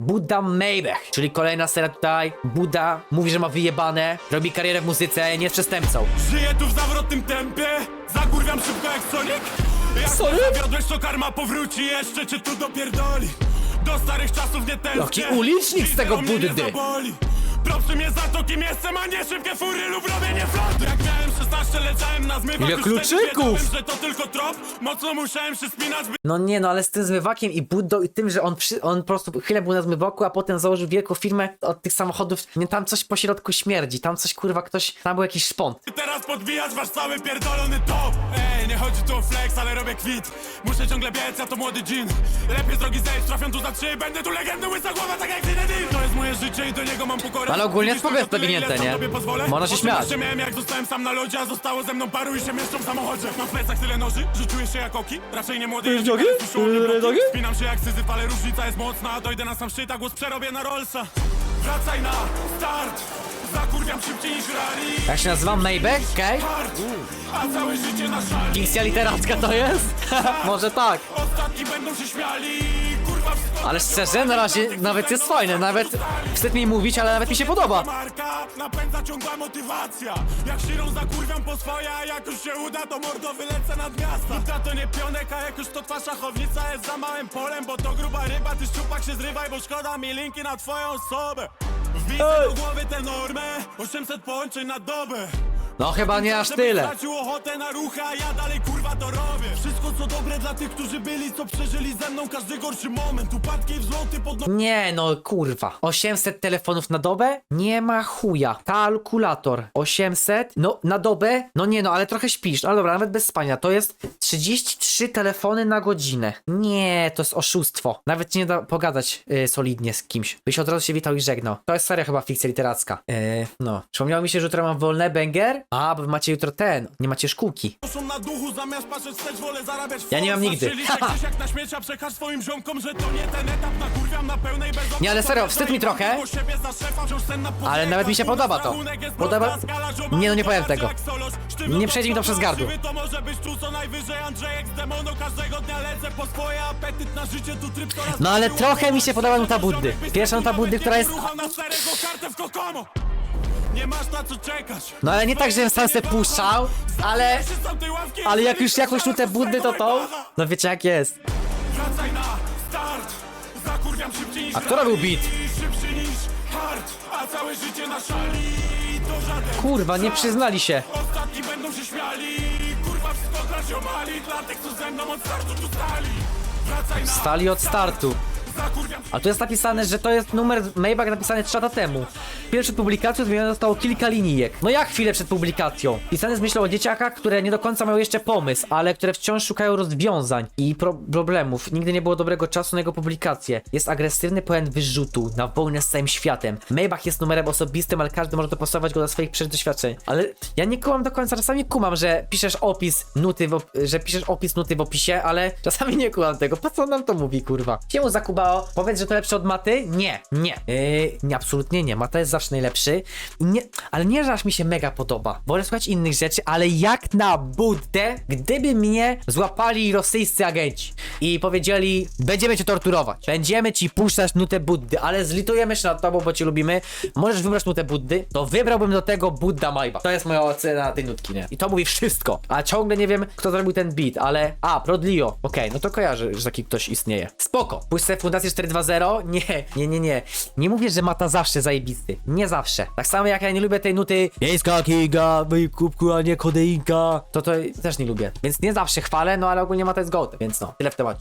Buddha Maybach, czyli kolejna seria tutaj. Buddha mówi, że ma wyjebane, robi karierę w muzyce, nie jest przestępcą. Żyję tu w zawrotnym tempie Zagurwiam szybko jak Sonic Jak Sonic? mnie zawiodłeś, to karma powróci Jeszcze cię tu dopierdoli Do starych czasów nie tęsknię Jaki ulicznik z tego o mnie nie Buddy. zaboli. Propsy mnie za to, kim jestem, a nie szybkie fury lub robienie floty Jak miałem 16, leciałem na zmywak Ile już wtedy kluczyków! wiedziałem, że to tylko trop. Mocno musiałem się spinać, by No nie no, ale z tym zmywakiem i Buddą i tym, że on, przy, on po prostu chwilę był na zmywaku, a potem założył wielką firmę od tych samochodów. Nie, tam coś po środku śmierdzi, tam coś kurwa ktoś, tam był jakiś szpont. teraz podbijać wasz cały pierdolony top. Ej, nie chodzi tu o flex, ale robię kwit. Muszę ciągle biec, ja to młody dżin Lepiej z drogi zejść, trafią tu za trzy Będę tu legendą, łysa głowa, tak jak Zinedine. To jest moje życie i do niego mam pokorę Ale ogólnie spoko jest zawinięte, nie? Można się śmiać. 18 miałem jak zostałem sam na lodzie, a zostało ze mną paru i się mieszczą w samochodzie Mam w plecach tyle noży, że czuję się jak oki Raczej nie młody, jeździ, nogi? ale słyszą mnie Yy, bloki. nogi? Spinam się jak syzyf, ale różnica jest mocna Dojdę na sam szczyt, a głos przerobię na Rollsa Wracaj na start Zakurwiam szybciej niż rally Jak się nazywa? Maybach? Okej? Hard, a całe życie na szali Fikcja literacka to jest? Może tak. Ostatni będą się śmiali Ale szczerze, na razie nawet jest fajne, nawet wstyd mi mówić, ale nawet mi się podoba. Marka napędza ciągła motywacja. Jak zakurwiam po swoje A jak już się uda to mordo wylecę nad miasta. To nie pionek, a jak już to twa szachownica Jest za małym polem, bo to gruba ryba Ty szczupak się zrywaj, bo szkoda mi linki na twoją osobę. Do głowy tę normę 800 połączeń na dobę No chyba nie aż Żeby tyle. stracił ochotę na ruchy, a ja dalej kurwa to robię Wszystko co dobre dla tych, którzy byli, co przeżyli ze mną Każdy gorszy moment, upadki i wzloty pod no... Nie no, kurwa. 800 telefonów na dobę? Nie ma chuja. Kalkulator. 800? No, na dobę? No nie no, ale trochę śpisz. No dobra, nawet bez spania. To jest 33 telefony na godzinę. Nie, to jest oszustwo. Nawet ci nie da pogadać y, solidnie z kimś. Byś od razu się witał i żegnał. To jest seria chyba fikcja literacka. Yy, no. Przypomniało mi się, że jutro mam wolne, banger? A, bo wy macie jutro ten. Nie macie szkółki. Są na duchu, zamiast patrzeć wstecz, wolę zarabiać w Ja nie mam nigdy. Jak na śmiecia przekaż swoim ziomkom, że to nie ten etap Nakurwiam na pełnej bez Nie, ale serio, wstyd mi trochę. Ale nawet mi się podoba to. Podoba- Nie, no nie powiem tego. Nie przejdzie mi to przez gardło. To może być tu co najwyżej Andrzejek z demonu Każdego dnia lecę po swoje apetyt na życie tu tryb coraz No ale bardziej trochę mi się podoba nuta Buddy. Pierwsza nuta Buddy, która jest... Na starego kartę w Kokomo. Nie masz na co czekać. No ale nie tak, żebym sam se puszczał, ale... Ale jak już jakąś nutę Buddy, to to... No wiecie jak jest. Wracaj na start. Zakurwiam szybciej niż A kto robił beat? Szybszy niż hard A całe życie na szali. To żaden Kurwa, nie przyznali się. Ostatni będą się śmiali. Kurwa wszystko dla ziomali Dla tych co ze mną od startu tu stali. Wracaj na Stali od startu. A tu jest napisane, że to jest numer Maybach napisany 3 lata temu. Chwilę przed publikacją zmienione zostało kilka linijek. No jak chwilę przed publikacją? Pisane z myślą o dzieciakach, które nie do końca mają jeszcze pomysł, ale które wciąż szukają rozwiązań i pro problemów. Nigdy nie było dobrego czasu na jego publikację. Jest agresywny pełen wyrzutu na wojnę z całym światem. Maybach jest numerem osobistym, ale każdy może dopasować go do swoich przeżyć doświadczeń. Ale ja nie kumam do końca, czasami kumam, że piszesz opis nuty, że piszesz opis nuty w opisie, ale czasami nie kumam tego. Po co nam to mówi, kurwa? Siemu Zakubao, powiedz, że to lepsze od maty? Nie, nie. Yy, nie, absolutnie nie. Mata jest zawsze najlepszy. Nie, ale nie, że aż mi się mega podoba. Wolę słuchać innych rzeczy, ale jak na Buddę, gdyby mnie złapali rosyjscy agenci i powiedzieli, będziemy cię torturować, będziemy ci puszczać nutę Buddy, ale zlitujemy się nad tobą, bo cię lubimy, możesz wybrać nutę Buddy, to wybrałbym do tego Budda Majba. To jest moja ocena tej nutki, nie? I to mówi wszystko. A ciągle nie wiem, kto zrobił ten beat, ale... A, Prodlio. Okej, no to kojarzę, że taki ktoś istnieje. Spoko. W Fundację 420? Nie, nie, nie, nie. Nie mówię, że Mata zawsze zajebisty. Nie zawsze. Tak samo jak ja nie lubię tej nuty Miejska Kinga, mój kubku, a nie kodeinka. To to też nie lubię. Więc nie zawsze chwalę, no ale ogólnie Mata jest gołd. Więc no, tyle w temacie.